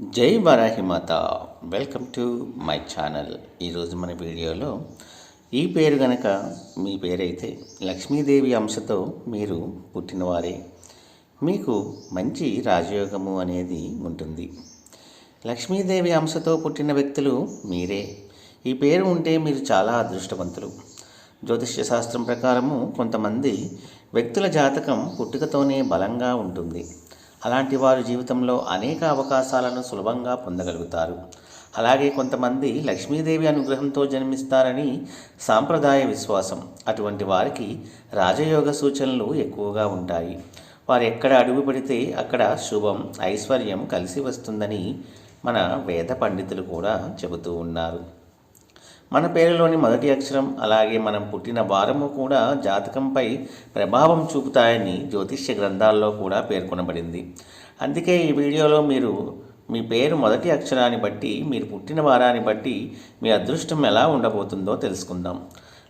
జై వరాహి మాత. Welcome to my channel ఈరోజు మన వీడియోలో ఈ పేరు గనక మీ పేరైతే లక్ష్మీదేవి అంశతో మీరు పుట్టినవారే. మీకు మంచి రాజయోగము అనేది ఉంటుంది. లక్ష్మీదేవి అంశతో పుట్టిన వ్యక్తులు మీరే. ఈ పేరు ఉంటే మీరు చాలా అదృష్టవంతులు. జ్యోతిష్య శాస్త్రం ప్రకారము కొంతమంది వ్యక్తుల జాతకం పుట్టుకతోనే బలంగా ఉంటుంది. అలాంటి వారు జీవితంలో అనేక అవకాశాలను సులభంగా పొందగలుగుతారు. అలాగే కొంతమంది లక్ష్మీదేవి అనుగ్రహంతో జన్మిస్తారని సాంప్రదాయ విశ్వాసం. అటువంటి వారికి రాజయోగ సూచనలు ఎక్కువగా ఉంటాయి. వారు ఎక్కడ అడుగు పెడితే అక్కడ శుభం ఐశ్వర్యం కలిసి వస్తుందని మన వేద పండితులు కూడా చెబుతూ ఉన్నారు. మన పేరులోని మొదటి అక్షరం అలాగే మనం పుట్టిన వారము కూడా జాతకంపై ప్రభావం చూపుతాయని జ్యోతిష్య గ్రంథాల్లో కూడా పేర్కొనబడింది. అందుకే ఈ వీడియోలో మీరు మీ పేరు మొదటి అక్షరాన్ని బట్టి మీరు పుట్టిన వారాన్ని బట్టి మీ అదృష్టం ఎలా ఉండబోతుందో తెలుసుకుందాం.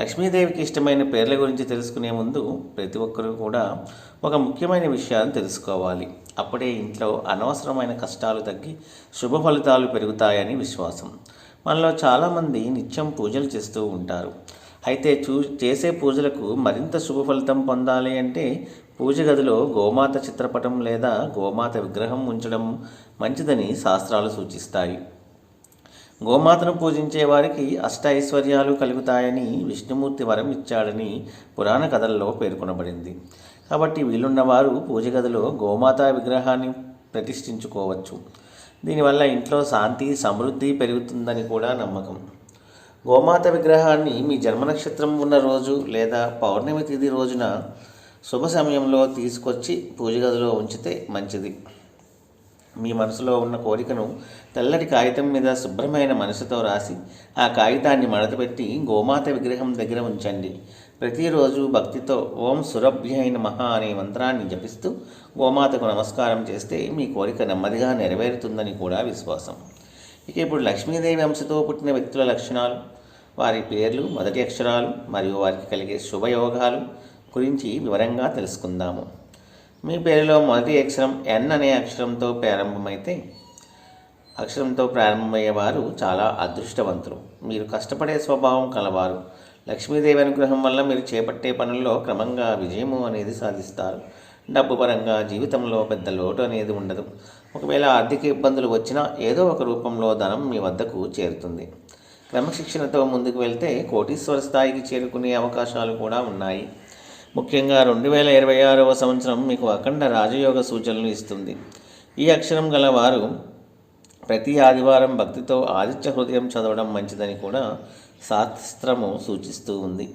లక్ష్మీదేవికి ఇష్టమైన పేర్ల గురించి తెలుసుకునే ముందు ప్రతి ఒక్కరూ కూడా ఒక ముఖ్యమైన విషయాన్ని తెలుసుకోవాలి. అప్పుడే ఇంట్లో అనవసరమైన కష్టాలు తగ్గి శుభ ఫలితాలు పెరుగుతాయని విశ్వాసం. మనలో చాలామంది నిత్యం పూజలు చేస్తూ ఉంటారు. అయితే చూ చేసే పూజలకు మరింత శుభ ఫలితం పొందాలి అంటే పూజ గదిలో గోమాత చిత్రపటం లేదా గోమాత విగ్రహం ఉంచడం మంచిదని శాస్త్రాలు సూచిస్తాయి. గోమాతను పూజించే వారికి అష్ట ఐశ్వర్యాలు కలుగుతాయని విష్ణుమూర్తి వరం ఇచ్చాడని పురాణ కథల్లో పేర్కొనబడింది. కాబట్టి వీలున్నవారు పూజ గదిలో గోమాత విగ్రహాన్ని ప్రతిష్ఠించుకోవచ్చు. దీనివల్ల ఇంట్లో శాంతి సమృద్ధి పెరుగుతుందని కూడా నమ్మకం. గోమాత విగ్రహాన్ని మీ జన్మ నక్షత్రం ఉన్న రోజు లేదా పౌర్ణమి తిథి రోజున శుభ సమయంలో తీసుకొచ్చి పూజ గదిలో ఉంచితే మంచిది. మీ మనసులో ఉన్న కోరికను తెల్లటి కాగితం మీద శుభ్రమైన మనసుతో రాసి ఆ కాగితాన్ని మడతపెట్టి గోమాత విగ్రహం దగ్గర ఉంచండి. ప్రతిరోజు భక్తితో ఓం సురభ్యైన మహా అనే మంత్రాన్ని జపిస్తూ గోమాతకు నమస్కారం చేస్తే మీ కోరిక నెమ్మదిగా నెరవేరుతుందని కూడా విశ్వాసం. ఇక ఇప్పుడు లక్ష్మీదేవి అంశతో పుట్టిన వ్యక్తుల లక్షణాలు వారి పేర్లు మొదటి అక్షరాలు మరియు వారికి కలిగే శుభయోగాలు గురించి వివరంగా తెలుసుకుందాము. మీ పేరులో మొదటి అక్షరం ఎన్ అనే అక్షరంతో ప్రారంభమైతే అక్షరంతో ప్రారంభమయ్యేవారు చాలా అదృష్టవంతులు. మీరు కష్టపడే స్వభావం కలవారు. లక్ష్మీదేవి అనుగ్రహం వల్ల మీరు చేపట్టే పనుల్లో క్రమంగా విజయము అనేది సాధిస్తారు. డబ్బు పరంగా జీవితంలో పెద్ద లోటు అనేది ఉండదు. ఒకవేళ ఆర్థిక ఇబ్బందులు వచ్చినా ఏదో ఒక రూపంలో ధనం మీ వద్దకు చేరుతుంది. క్రమశిక్షణతో ముందుకు వెళ్తే కోటీశ్వర స్థాయికి చేరుకునే అవకాశాలు కూడా ఉన్నాయి. ముఖ్యంగా రెండు వేల ఇరవై ఆరవ సంవత్సరం మీకు అఖండ రాజయోగ సూచనలు ఇస్తుంది. ఈ అక్షరం గల వారు ప్రతి ఆదివారం భక్తితో ఆదిత్య హృదయం చదవడం మంచిదని కూడా శాస్త్రము సూచిస్తూ ఉంది.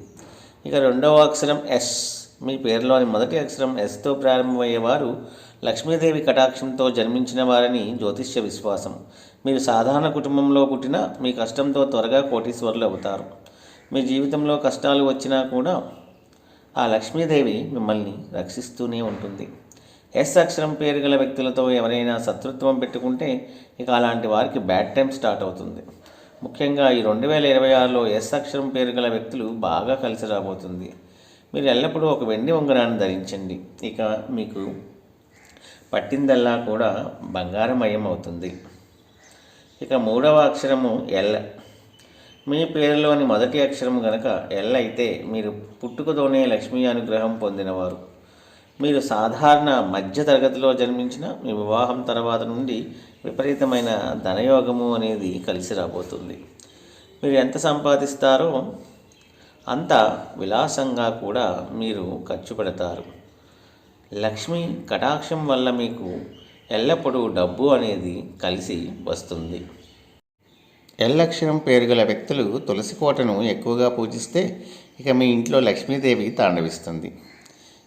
ఇక రెండవ అక్షరం ఎస్. మీ పేరులోని మొదటి అక్షరం ఎస్తో ప్రారంభమయ్యేవారు లక్ష్మీదేవి కటాక్షంతో జన్మించిన వారని జ్యోతిష్య విశ్వాసం. మీరు సాధారణ కుటుంబంలో పుట్టినా మీ కష్టంతో త్వరగా కోటీశ్వరులు అవుతారు. మీ జీవితంలో కష్టాలు వచ్చినా కూడా ఆ లక్ష్మీదేవి మిమ్మల్ని రక్షిస్తూనే ఉంటుంది. ఎస్ అక్షరం పేరు గల వ్యక్తులతో ఎవరైనా శత్రుత్వం పెట్టుకుంటే ఇక అలాంటి వారికి బ్యాడ్ టైం స్టార్ట్ అవుతుంది. ముఖ్యంగా ఈ రెండు వేల ఇరవై ఆరులో ఎస్ అక్షరం పేరు గల వ్యక్తులు బాగా కలిసి రాబోతుంది. మీరు ఎల్లప్పుడూ ఒక వెండి ఉంగరాన్ని ధరించండి. ఇక మీకు పట్టిందల్లా కూడా బంగారమయం అవుతుంది. ఇక మూడవ అక్షరము ఎల్. మీ పేరులోని మొదటి అక్షరం గనక ఎల్ అయితే మీరు పుట్టుకతోనే లక్ష్మీ అనుగ్రహం పొందినవారు. మీరు సాధారణ మధ్య తరగతిలో జన్మించిన మీ వివాహం తర్వాత నుండి విపరీతమైన ధనయోగము అనేది కలిసి రాబోతుంది. మీరు ఎంత సంపాదిస్తారో అంత విలాసంగా కూడా మీరు ఖర్చు పెడతారు. లక్ష్మి కటాక్షం వల్ల మీకు ఎల్లప్పుడూ డబ్బు అనేది కలిసి వస్తుంది. ఎల్లక్షరం పేరు గల వ్యక్తులు తులసి కోటను ఎక్కువగా పూజిస్తే ఇక మీ ఇంట్లో లక్ష్మీదేవి తాండవిస్తుంది.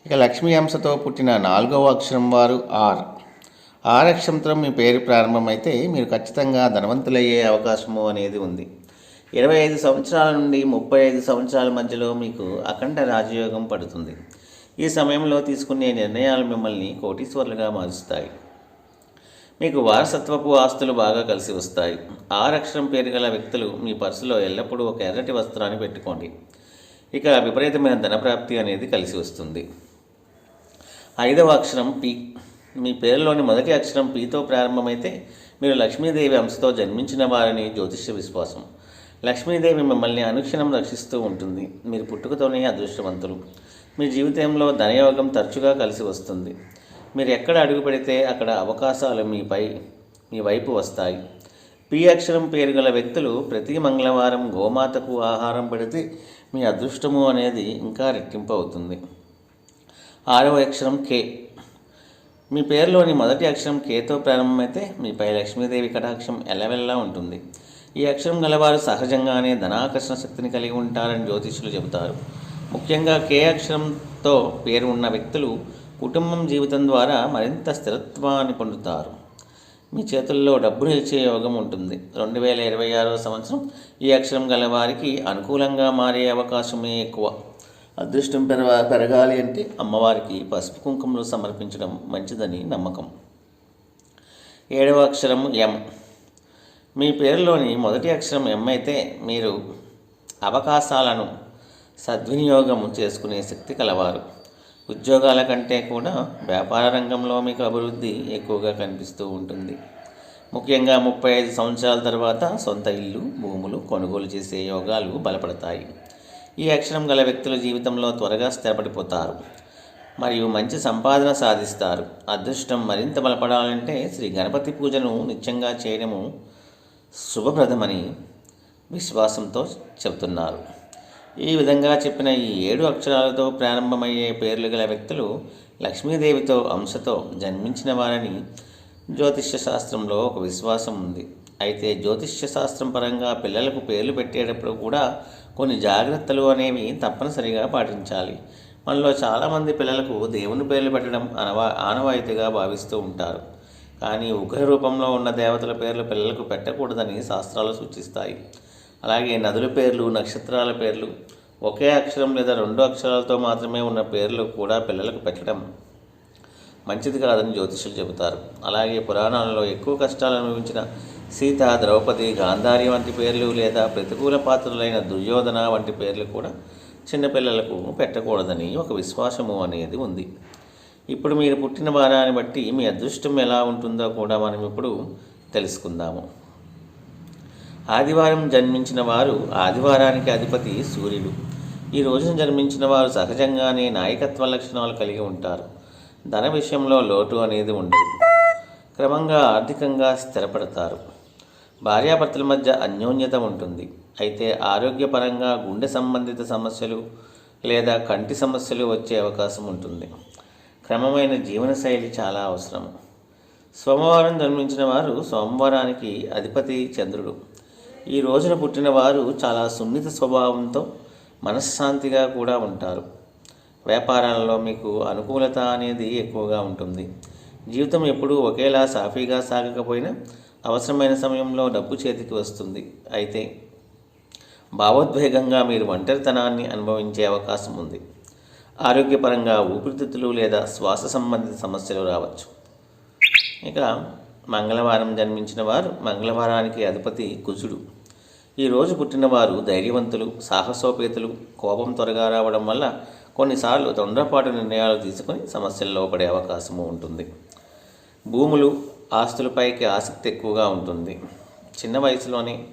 ఇక లక్ష్మీ అంశతో పుట్టిన నాలుగవ అక్షరం వారు ఆర్. ఆర్ అక్షరంతో మీ పేరు ప్రారంభమైతే మీరు ఖచ్చితంగా ధనవంతులయ్యే అవకాశము అనేది ఉంది. ఇరవై ఐదు సంవత్సరాల నుండి ముప్పై ఐదు సంవత్సరాల మధ్యలో మీకు అఖండ రాజయోగం పడుతుంది. ఈ సమయంలో తీసుకునే నిర్ణయాలు మిమ్మల్ని కోటీశ్వర్లుగా మారుస్తాయి. మీకు వారసత్వపు ఆస్తులు బాగా కలిసి వస్తాయి. ఆరు అక్షరం పేరు గల వ్యక్తులు మీ పర్సులో ఎల్లప్పుడూ ఒక ఎర్రటి వస్త్రాన్ని పెట్టుకోండి. ఇక విపరీతమైన ధనప్రాప్తి అనేది కలిసి వస్తుంది. ఐదవ అక్షరం పి. మీ పేరులోని మొదటి అక్షరం పీతో ప్రారంభమైతే మీరు లక్ష్మీదేవి అంశతో జన్మించిన వారని జ్యోతిష్య విశ్వాసం. లక్ష్మీదేవి మిమ్మల్ని అనుక్షణం రక్షిస్తూ ఉంటుంది. మీరు పుట్టుకతోనే అదృష్టవంతులు. మీ జీవితంలో ధనయోగం తరచుగా కలిసి వస్తుంది. మీరు ఎక్కడ అడుగు పెడితే అక్కడ అవకాశాలు మీపై మీ వైపు వస్తాయి. పి అక్షరం పేరు గల వ్యక్తులు ప్రతి మంగళవారం గోమాతకు ఆహారం పెడితే మీ అదృష్టము అనేది ఇంకా రెట్టింపు అవుతుంది. ఆరవ అక్షరం కే. మీ పేరులోని మొదటి అక్షరం కేతో ప్రారంభమైతే మీపై లక్ష్మీదేవి కటాక్షం ఎల్లవెల్లా ఉంటుంది. ఈ అక్షరం గలవారు సహజంగానే ధనాకర్షణ శక్తిని కలిగి ఉంటారని జ్యోతిష్యులు చెబుతారు. ముఖ్యంగా కే అక్షరంతో పేరు ఉన్న వ్యక్తులు కుటుంబం జీవితం ద్వారా మరింత స్థిరత్వాన్ని పొందుతారు. మీ చేతుల్లో డబ్బు నిలిచే యోగం ఉంటుంది. రెండు వేల ఇరవై ఆరో సంవత్సరం ఈ అక్షరం గలవారికి అనుకూలంగా మారే అవకాశమే ఎక్కువ. అదృష్టం పెరగ పెరగాలి అంటే అమ్మవారికి పసుపు కుంకుమలు సమర్పించడం మంచిదని నమ్మకం. ఏడవ అక్షరం ఎం. మీ పేరులోని మొదటి అక్షరం ఎం అయితే మీరు అవకాశాలను సద్వినియోగం చేసుకునే శక్తి కలవారు. ఉద్యోగాల కంటే కూడా వ్యాపార రంగంలో మీకు అభివృద్ధి ఎక్కువగా కనిపిస్తూ ఉంటుంది. ముఖ్యంగా ముప్పై ఐదు సంవత్సరాల తర్వాత సొంత ఇల్లు భూములు కొనుగోలు చేసే యోగాలు బలపడతాయి. ఈ అక్షరం గల వ్యక్తులు జీవితంలో త్వరగా స్థిరపడిపోతారు మరియు మంచి సంపాదన సాధిస్తారు. అదృష్టం మరింత బలపడాలంటే శ్రీ గణపతి పూజను నిత్యంగా చేయడము శుభప్రదమని విశ్వాసంతో చెబుతున్నారు. ఈ విధంగా చెప్పిన ఈ ఏడు అక్షరాలతో ప్రారంభమయ్యే పేర్లు గల వ్యక్తులు లక్ష్మీదేవితో అంశతో జన్మించిన వారని జ్యోతిష్య శాస్త్రంలో ఒక విశ్వాసం ఉంది. అయితే జ్యోతిష్య శాస్త్రం పరంగా పిల్లలకు పేర్లు పెట్టేటప్పుడు కూడా కొన్ని జాగ్రత్తలు అనేవి తప్పనిసరిగా పాటించాలి. మనలో చాలామంది పిల్లలకు దేవుని పేర్లు పెట్టడం అనవా ఆనవాయితీగా భావిస్తూ ఉంటారు. కానీ ఉగ్ర రూపంలో ఉన్న దేవతల పేర్లు పిల్లలకు పెట్టకూడదని శాస్త్రాలు సూచిస్తాయి. అలాగే నదుల పేర్లు నక్షత్రాల పేర్లు ఒకే అక్షరం లేదా రెండు అక్షరాలతో మాత్రమే ఉన్న పేర్లు కూడా పిల్లలకు పెట్టడం మంచిది కాదని జ్యోతిషులు చెబుతారు. అలాగే పురాణాలలో ఎక్కువ కష్టాలు అనుభవించిన సీత ద్రౌపది గాంధారి వంటి పేర్లు లేదా ప్రతికూల పాత్రలైన దుర్యోధన వంటి పేర్లు కూడా చిన్నపిల్లలకు పెట్టకూడదని ఒక విశ్వాసము అనేది ఉంది. ఇప్పుడు మీరు పుట్టిన వారాన్ని బట్టి మీ అదృష్టం ఎలా ఉంటుందో కూడా మనం ఇప్పుడు తెలుసుకుందాము. ఆదివారం జన్మించిన వారు ఆదివారానికి అధిపతి సూర్యుడు. ఈ రోజున జన్మించిన వారు సహజంగానే నాయకత్వ లక్షణాలు కలిగి ఉంటారు. ధన విషయంలో లోటు అనేది ఉండదు. క్రమంగా ఆర్థికంగా స్థిరపడతారు. భార్యాభర్తల మధ్య అన్యోన్యత ఉంటుంది. అయితే ఆరోగ్యపరంగా గుండె సంబంధిత సమస్యలు లేదా కంటి సమస్యలు వచ్చే అవకాశం ఉంటుంది. క్రమమైన జీవనశైలి చాలా అవసరం. సోమవారం జన్మించిన వారు సోమవారానికి అధిపతి చంద్రుడు. ఈ రోజున పుట్టిన వారు చాలా సున్నిత స్వభావంతో మనశ్శాంతిగా కూడా ఉంటారు. వ్యాపారాలలో మీకు అనుకూలత అనేది ఎక్కువగా ఉంటుంది. జీవితం ఎప్పుడూ ఒకేలా సాఫీగా సాగకపోయినా అవసరమైన సమయంలో డబ్బు చేతికి వస్తుంది. అయితే భావోద్వేగంగా మీరు ఒంటరితనాన్ని అనుభవించే అవకాశం ఉంది. ఆరోగ్యపరంగా ఊపిరితిత్తులు లేదా శ్వాస సంబంధిత సమస్యలు రావచ్చు. ఇక మంగళవారం జన్మించిన వారు మంగళవారానికి అధిపతి కుజుడు. ఈరోజు పుట్టినవారు ధైర్యవంతులు సాహసోపేతులు కోపం త్వరగా రావడం వల్ల కొన్నిసార్లు తొందరపాటు నిర్ణయాలు తీసుకొని సమస్యల్లో పడే అవకాశము ఉంటుంది. భూములు ఆస్తులపైకి ఆసక్తి ఎక్కువగా ఉంటుంది. చిన్న వయసులోనే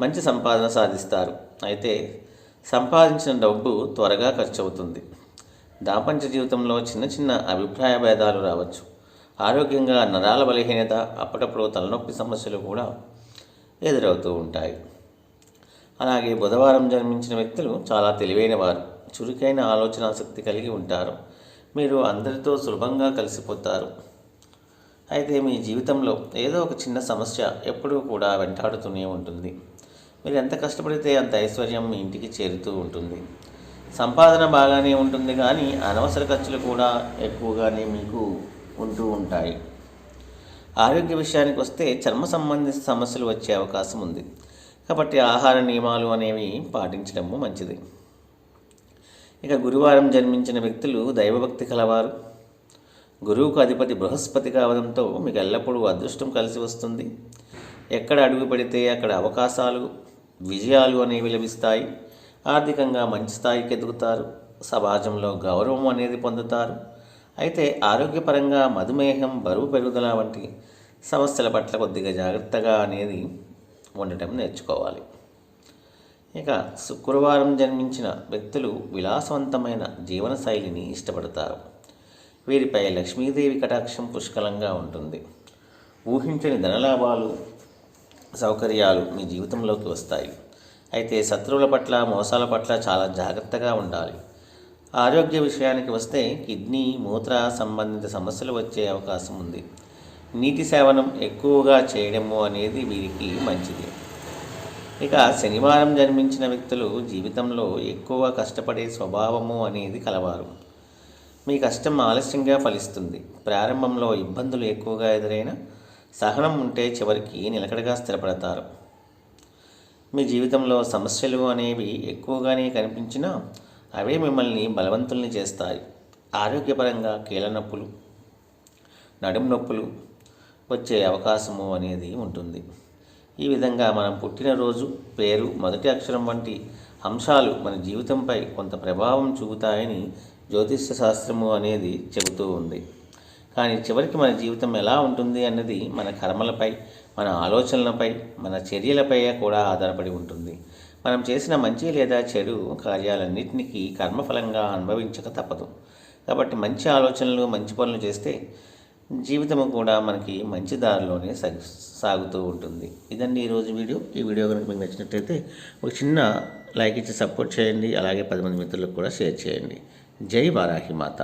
మంచి సంపాదన సాధిస్తారు. అయితే సంపాదించిన డబ్బు త్వరగా ఖర్చు అవుతుంది దాంపత్య జీవితంలో చిన్న చిన్న అభిప్రాయ భేదాలు రావచ్చు. ఆరోగ్యంగా నరాల బలహీనత అప్పుడప్పుడు తలనొప్పి సమస్యలు కూడా ఎదురవుతూ ఉంటాయి. అలాగే బుధవారం జన్మించిన వ్యక్తులు చాలా తెలివైన వారు. చురుకైన ఆలోచన శక్తి కలిగి ఉంటారు. మీరు అందరితో సులభంగా కలిసిపోతారు. అయితే మీ జీవితంలో ఏదో ఒక చిన్న సమస్య ఎప్పుడూ కూడా వెంటాడుతూనే ఉంటుంది. మీరు ఎంత కష్టపడితే అంత ఐశ్వర్యం మీ ఇంటికి చేరుతూ ఉంటుంది. సంపాదన బాగానే ఉంటుంది కానీ అనవసర ఖర్చులు కూడా ఎక్కువగానే మీకు ఉంటూ ఉంటాయి. ఆరోగ్య విషయానికి వస్తే చర్మ సంబంధిత సమస్యలు వచ్చే అవకాశం ఉంది. కాబట్టి ఆహార నియమాలు అనేవి పాటించడము మంచిది. ఇక గురువారం జన్మించిన వ్యక్తులు దైవభక్తి కలవారు. గురువుకు అధిపతి బృహస్పతి కావడంతో మీకు ఎల్లప్పుడూ అదృష్టం కలిసి వస్తుంది. ఎక్కడ అడుగు పెడితే అక్కడ అవకాశాలు విజయాలు అనేవి లభిస్తాయి. ఆర్థికంగా మంచి స్థాయికి ఎదుగుతారు. సమాజంలో గౌరవం అనేది పొందుతారు. అయితే ఆరోగ్యపరంగా మధుమేహం బరువు పెరుగుదల వంటి సమస్యల పట్ల కొద్దిగా జాగ్రత్తగా అనేది ఉండటం నేర్చుకోవాలి. ఇక శుక్రవారం జన్మించిన వ్యక్తులు విలాసవంతమైన జీవన శైలిని ఇష్టపడతారు. వీరిపై లక్ష్మీదేవి కటాక్షం పుష్కలంగా ఉంటుంది. ఊహించని ధనలాభాలు సౌకర్యాలు మీ జీవితంలోకి వస్తాయి. అయితే శత్రువుల పట్ల మోసాల పట్ల చాలా జాగ్రత్తగా ఉండాలి. ఆరోగ్య విషయానికి వస్తే కిడ్నీ మూత్ర సంబంధిత సమస్యలు వచ్చే అవకాశం ఉంది. నీటి సేవనం ఎక్కువగా చేయడము అనేది వీరికి మంచిది. ఇక శనివారం జన్మించిన వ్యక్తులు జీవితంలో ఎక్కువ కష్టపడే స్వభావము అనేది కలవారు. మీ కష్టం ఆలస్యంగా ఫలిస్తుంది. ప్రారంభంలో ఇబ్బందులు ఎక్కువగా ఎదురైనా సహనం ఉంటే చివరికి నిలకడగా స్థిరపడతారు. మీ జీవితంలో సమస్యలు అనేవి ఎక్కువగానే కనిపించినా అవే మిమ్మల్ని బలవంతుల్ని చేస్తాయి. ఆరోగ్యపరంగా కీళ్ళ నొప్పులు నడుము నొప్పులు వచ్చే అవకాశము అనేది ఉంటుంది. ఈ విధంగా మనం పుట్టినరోజు పేరు మొదటి అక్షరం వంటి అంశాలు మన జీవితంపై కొంత ప్రభావం చూపుతాయని జ్యోతిష్య శాస్త్రము అనేది చెబుతూ ఉంది. కానీ చివరికి మన జీవితం ఎలా ఉంటుంది అన్నది మన కర్మలపై మన ఆలోచనలపై మన చర్యలపై కూడా ఆధారపడి ఉంటుంది. మనం చేసిన మంచి లేదా చెడు కార్యాలన్నింటినీ కర్మఫలంగా అనుభవించక తప్పదు. కాబట్టి మంచి ఆలోచనలు మంచి పనులు చేస్తే జీవితము కూడా మనకి మంచి దారిలోనే సాగుతూ ఉంటుంది. ఇదండి ఈరోజు వీడియో. ఈ వీడియో కనుక మీకు నచ్చినట్లయితే ఒక చిన్న లైక్ ఇచ్చి సపోర్ట్ చేయండి. అలాగే పది మంది మిత్రులకు కూడా షేర్ చేయండి. జై వారాహి మాత